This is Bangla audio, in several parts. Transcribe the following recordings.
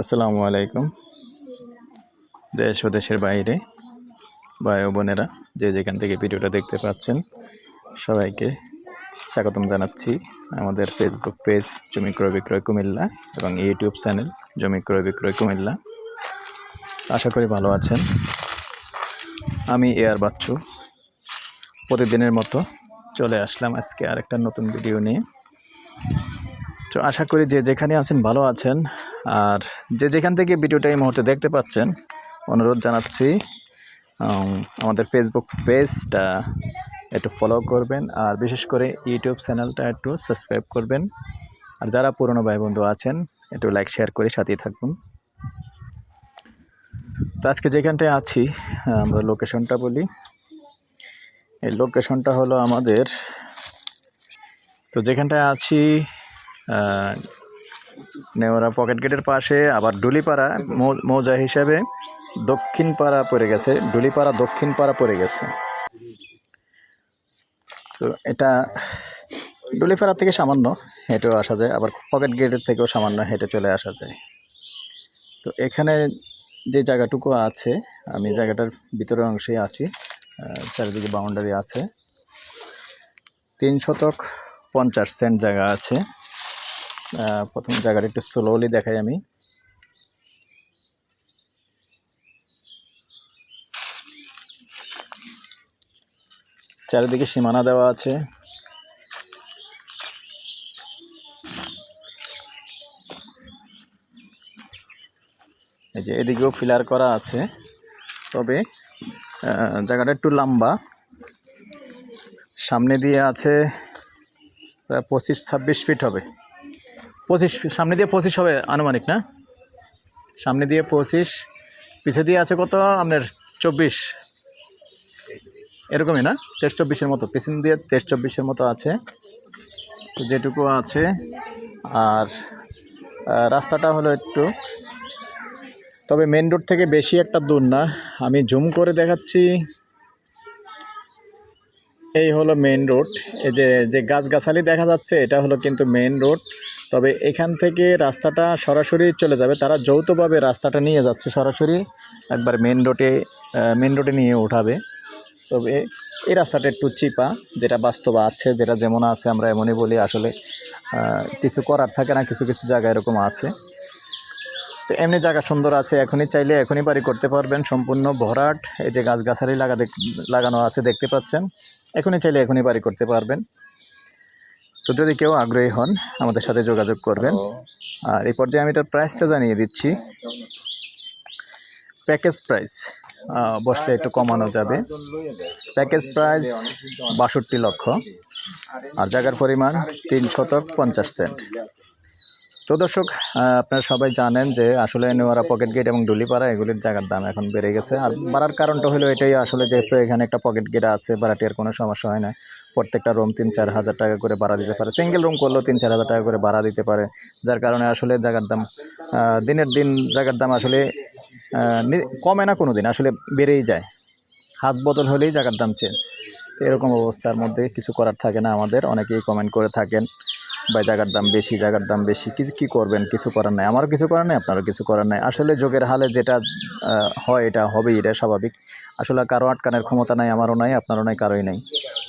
আসসালামু আলাইকুম। দেশ ও দেশের বাইরে ভাই ও বোনেরা, যে যেখান থেকে ভিডিওটা দেখতে পাচ্ছেন, সবাইকে স্বাগতম জানাচ্ছি আমাদের ফেসবুক পেজ জমি ক্রয় বিক্রয় কুমিল্লা এবং ইউটিউব চ্যানেল জমি ক্রয় বিক্রয় কুমিল্লা। আশা করি ভালো আছেন। আমি এয়ার বাচ্চু। প্রতিদিনের মতো চলে আসলাম আজকে আরেকটা নতুন ভিডিও নিয়ে। তো আশা করি যে যেখানে আছেন ভালো আছেন। আর যে যেখান থেকে ভিডিওটা এই মুহূর্তে দেখতে পাচ্ছেন, অনুরোধ জানাচ্ছি আমাদের ফেসবুক পেজটা একটু ফলো করবেন আর বিশেষ করে ইউটিউব চ্যানেলটা একটু সাবস্ক্রাইব করবেন। আর যারা পুরনো ভাই বন্ধু আছেন, একটু লাইক শেয়ার করে সাথেই থাকুন। তো আজকে যেখানটায় আছি, আমরা লোকেশনটা বলি। এই লোকেশনটা হলো আমাদের, তো যেখানটায় আছি নেওয়ারা পকেট গেটের পাশে, আবার ডুলিপাড়া মৌজা হিসাবে দক্ষিণ পাড়া পড়ে গেছে ডুলিপাড়া দক্ষিণ পাড়া পড়ে গেছে। তো এটা ডুলিপাড়া থেকে সামান্য হেঁটেও আসা যায়, আবার পকেট গেটের থেকেও সামান্য হেঁটে চলে আসা যায়। তো এখানে যে জায়গাটুকু আছে, আমি জায়গাটার ভিতরের অংশেই আছি চারিদিকে বাউন্ডারি আছে। তিন শতক পঞ্চাশ সেন্ট জায়গা আছে। প্রথম জায়গাটা একটু স্লোলি দেখাই আমি। চারিদিকে সীমানা দেওয়া আছে। এই যে এদিকেও ফিলার করা আছে। তবে জায়গাটা একটু লম্বা। সামনে দিয়ে আছে, প্রায় পঁচিশ ছাব্বিশ ফিট হবে। পঁচিশ, সামনে দিয়ে পঁচিশ হবে আনুমানিক, না? সামনে দিয়ে পঁচিশ, পিছে দিয়ে আছে কত? আপনার চব্বিশ। এরকমই, না? তেইশ চব্বিশের মতো। পিছন দিয়ে তেইশ চব্বিশের মতো আছে। তো যেটুকু আছে, আর রাস্তাটা হলো একটু, তবে মেন রোড থেকে বেশি একটা দূর না। আমি জুম করে দেখাচ্ছি। এই হলো মেন রোড এই যে যে গাছগাছালি দেখা যাচ্ছে, এটা হলো কিন্তু মেন রোড তবে এখান থেকে রাস্তাটা সরাসরি চলে যাবে। তারা যৌথভাবে রাস্তাটা নিয়ে যাচ্ছে সরাসরি। একবার মেন রোডে মেন রোডে নিয়ে উঠাবে। তবে এই রাস্তাটা একটু চিপা, যেটা বাস্তব আছে, যেটা যেমন আছে, আমরা এমনই বলি। আসলে কিছু করার থাকে না, কিছু কিছু জায়গা এরকম আছে। তো এমনি জায়গা সুন্দর আছে এখনই চাইলে এখনই বাড়ি করতে পারবেন। সম্পূর্ণ ভরাট এই যে গাছগাছালি লাগা দেখ- লাগানো আছে দেখতে পাচ্ছেন। এখনই চাইলে এখনই বাড়ি করতে পারবেন। তো যদি কেউ আগ্রহী হন আমাদের সাথে যোগাযোগ করবেন। আর এই পর্যায়ে আমি এটার প্রাইসটা জানিয়ে দিচ্ছি। প্যাকেজ প্রাইস বসলে একটু কমানো যাবে। প্যাকেজ প্রাইস বাষট্টি লক্ষ। আর জায়গার পরিমাণ তিন শতক পঞ্চাশ সেন্ট। তো দর্শক আপনারা সবাই জানেন যে আসলে নেওয়ারা পকেট গেট এবং ডুলিপাড়া এগুলির জায়গার দাম এখন বেড়ে গেছে। আর বাড়ার কারণটা হলো এটাই, আসলে যেহেতু এখানে একটা পকেট গেট আছে ভাড়াটিয়ার কোনো সমস্যা হয় না। প্রত্যেকটা রুম তিন চার হাজার টাকা করে ভাড়া দিতে পারে। সিঙ্গেল রুম করলেও তিন চার হাজার টাকা করে ভাড়া দিতে পারে। যার কারণে আসলে জায়গার দাম দিনের দিন জায়গার দাম আসলে কমে না কোনো দিন আসলে বেড়েই যায়। হাত বদল হলেই জায়গার দাম চেঞ্জ এরকম অবস্থার মধ্যে কিছু করার থাকে না আমাদের। অনেকেই কমেন্ট করে থাকেন। বা জায়গার দাম বেশি, জায়গার দাম বেশি। কিছু কী করবেন? কিছু করার নাই। আমারও কিছু করার নাই, আপনারও কিছু করার নাই। আসলে যোগের হালে যেটা হয়, এটা হবেই, এটা স্বাভাবিক। আসলে কারও আটকানের ক্ষমতা নাই, আমারও নাই, আপনারও নাই, কারোই নাই।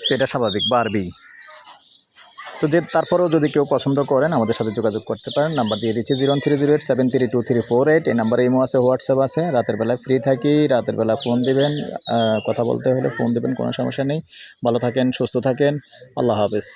তো এটা স্বাভাবিক, বাড়বেই। তো যে, তারপরেও যদি কেউ পছন্দ করেন, আমাদের সাথে যোগাযোগ করতে পারেন। নাম্বার দিয়ে দিচ্ছি zero three zero eight seven three two three four eight. এই নাম্বারে ইমো আছে, হোয়াটসঅ্যাপ আছে। রাতের বেলায় ফ্রি থাকি, রাতের বেলা ফোন দিবেন কথা বলতে হলে ফোন দিবেন, কোনো সমস্যা নেই। ভালো থাকেন, সুস্থ থাকেন। আল্লাহ হাফেজ।